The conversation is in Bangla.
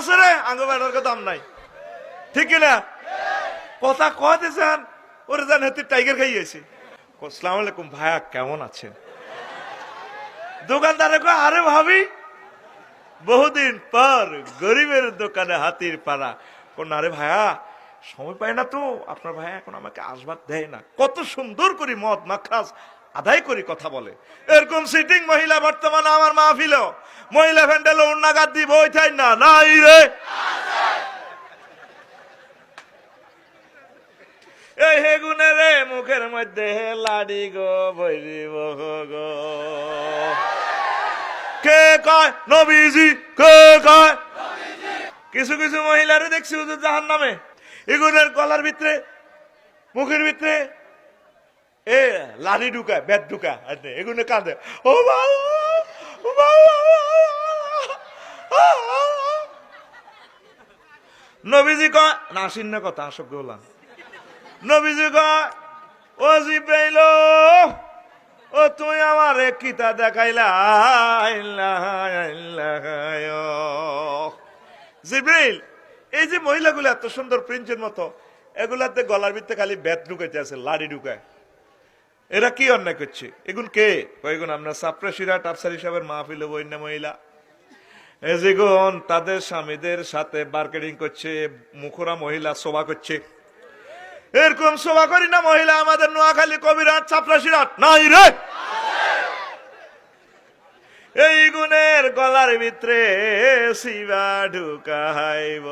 আছে রে আঙ্গ বেটার দাম নাই। ঠিক কিনা কথা কতেছেন ওরে জান হাতে টাইগার খাইয়েছে আসসালামু আলাইকুম ভাইয়া, কেমন আছেন? দোকানদারে কয়, আরে ভাবি, বহুদিন পর গরিবের দোকানে হাতির পাড়া। কোন আরে ভাইয়া, সময় পায় না তো, আপনার ভাইয়া এখন আমাকে আসবাদ দেয় না। কত সুন্দর করে মদ মাখাস আদায় করি কথা বলে। এরকম সিটিং মহিলা বর্তমানে আমার মাহফিল মহিলা ভ্যান্ডেল উন্নাগাত দিব ওই থাই না নাই রে এই হেগুনে রে মুখের মধ্যে লাড়ি গো বৈরিব গো কে কয়? নবীজি, কে কয়? কিছু কিছু মহিলারে দেখছি হুজুর জাহান নামে এগুনের গলার ভিতরে, মুখের ভিতরে এ লাড়ি ঢুকায় বেদ ঢুকায় এগুনে কাঁদে। ও নবীজি কয়, না আসিন কথা আসক গোলাম নবীজি কয় ও জিব্রাইল, ও তুই আমার কিতা দেখাইলা? এই যে মহিলাগুলো এত সুন্দর প্রিন্সের মতো, এগুলাতে গলার ভিতরে খালি বেত ঢুকাইতে আছে, লাড়ি ঢুকায়। এরা কি অন্যায় করছে? এগুন কে? কয়েগুন আমরা সাপ্রাসিরা, টাপসারি সাহেবের মাহফিল বন্যা মহিলা। এই যেগুন তাদের স্বামীদের সাথে মার্কেটিং করছে, মুখরা মহিলা শোভা করছে। এরকম শোভা করি না, মহিলা, আমাদের নোয়াখালী কবিরাট চাপরাশিরাট নাই রে! এই গুণের গলার ভিতরে শিবা ঢুকাইব।